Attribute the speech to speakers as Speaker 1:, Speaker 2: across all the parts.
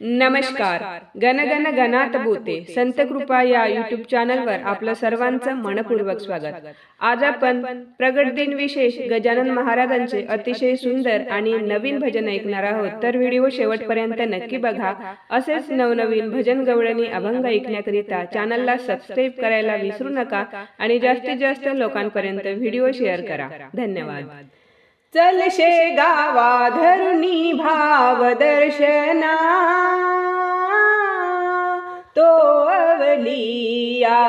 Speaker 1: नमस्कार. गण गण गणात बोते संत कृपा या युट्यूब चॅनलवर आपलं सर्वांचं मनपूर्वक स्वागत. आज आपण प्रगट दिन विशेष गजानन महाराजांचे अतिशय सुंदर आणि नवीन भजन ऐकणार आहोत. तर व्हिडिओ शेवटपर्यंत नक्की बघा. असेच नवनवीन भजन गवळणी अभंग ऐकण्याकरिता चॅनलला सबस्क्राईब करायला विसरू नका आणि जास्तीत जास्त लोकांपर्यंत व्हिडिओ शेअर करा. धन्यवाद. चल शे गावा धरुणी भाव दर्शना तो अवलिया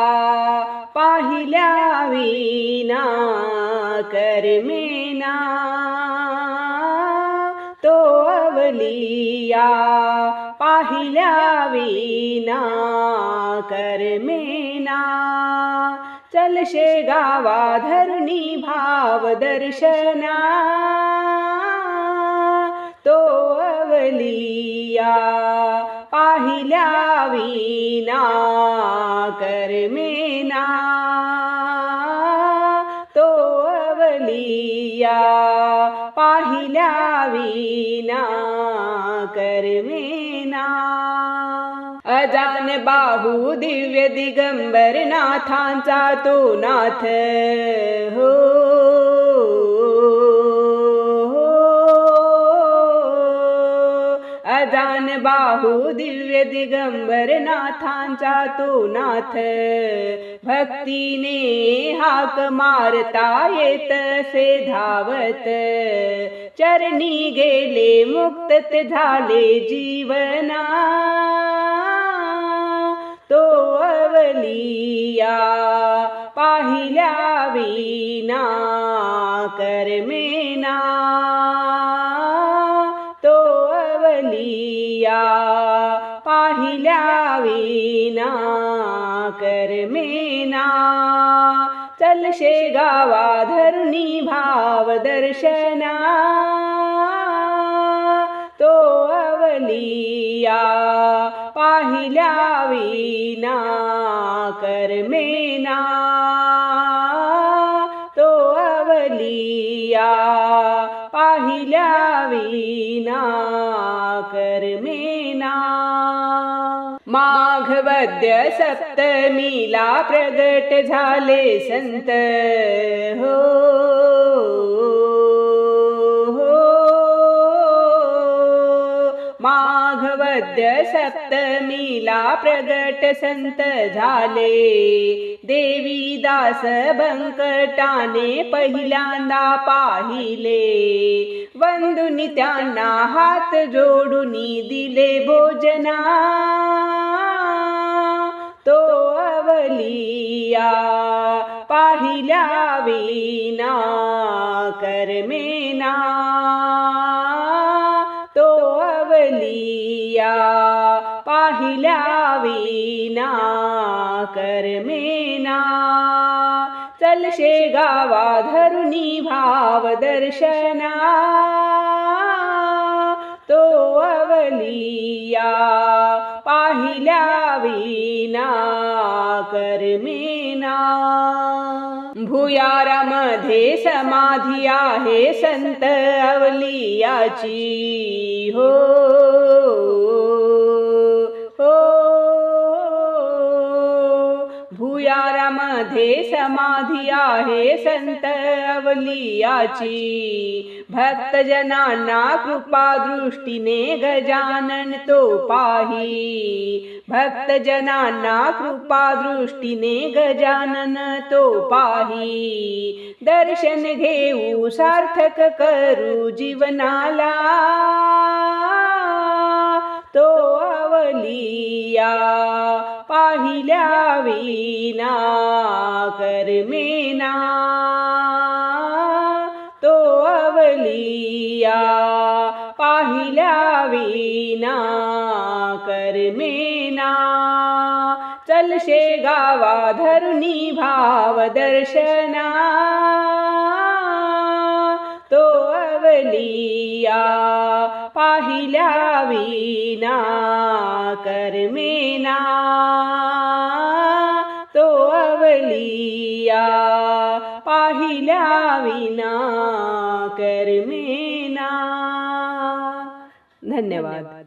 Speaker 1: पाहिल्या विना कर्मेना. तो अवलिया पाहिल्या विना कर्मेना. चल शे गावा धरणी भाव दर्शना. तो अवलिया पाहिल्या विना कर्मेना तो अवलिया पाहिल्या विना कर्मेना अजान बाहू दिव्य दिगंबर नाथांचा तो नाथ हो. बाहू दिव्य दिगंबर नाथांचा तो नाथ. भक्तीने हाक मारता येत से धावत. चरणी गेले मुक्त झाले जीवना. तो अवलिया पाहिल्या विना करमेना. क्रिया पाहिल्या विना करमेना चल गावा धरुणी भाव दर्शना। तो अवलिया पाहिल्या विना करमेना तो अवलिया पाहिल्या विना करमेना माघवद्य सप्तमीला प्रगट झाले संत हो। वद्य सप्तमीला प्रगट संत झाले. देवी दास बंकटाने पहिल्यांदा पाहिले. वंदुनी त्यांना हात जोडून दिले भोजना. तो अवलिया पाहिल्या विना करमेना. अवलिया पाहिल्या विना करमेना चल गावा धरुणी भाव दर्शना. तो अवलिया पाहिल्या विना करमेना भुयारामध्ये समाधी आहे संत अवलियाची. हो. मध्ये समाधी आहे संत अवलियाची. भक्तजनांना कृपा दृष्टीने गजानन तो पाही. भक्तजनांना कृपा दृष्टीने गजानन तो पाही. दर्शन घेऊ सार्थक करू जीवनाला. तो अवलिया पाहिल्या विना करमेना तो अवलिया पाहिल्या विना करमेना चल शे गावा धरुणी भाव दर्शना तो अवलिया पाहिल्या विना करमेना तो या पाहिल्या विना कर्मेना. धन्यवाद.